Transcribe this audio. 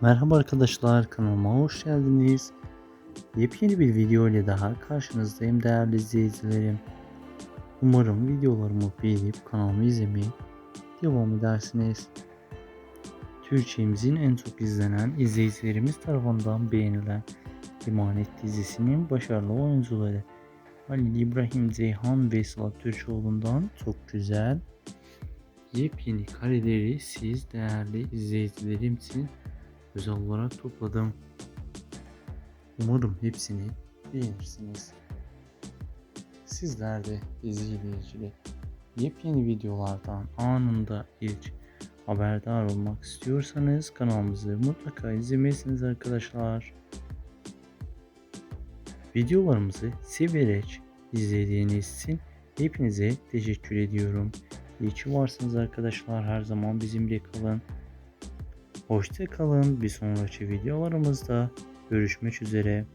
Merhaba arkadaşlar kanalıma hoş geldiniz. Yepyeni bir video ile daha karşınızdayım değerli izleyicilerim. Umarım videolarımı beğenip kanalımı izlemeye devam edersiniz. Türkçemizin en çok izlenen izleyicilerimiz tarafından beğenilen Emanet dizisinin başarılı oyuncuları Halil İbrahim Ceyhan ve Sıla Türkoğlu'ndan çok güzel yepyeni kareleri siz değerli izleyicilerim için özel olarak topladım. Umarım hepsini beğenirsiniz. Sizler de izleyicileri yepyeni videolardan anında ilk haberdar olmak istiyorsanız kanalımızı mutlaka izlemelisiniz arkadaşlar. Videolarımızı severek izlediğiniz için hepinize teşekkür ediyorum. İyi ki varsınız arkadaşlar. Her zaman bizimle kalın. Hoşça kalın. Bir sonraki videolarımızda görüşmek üzere.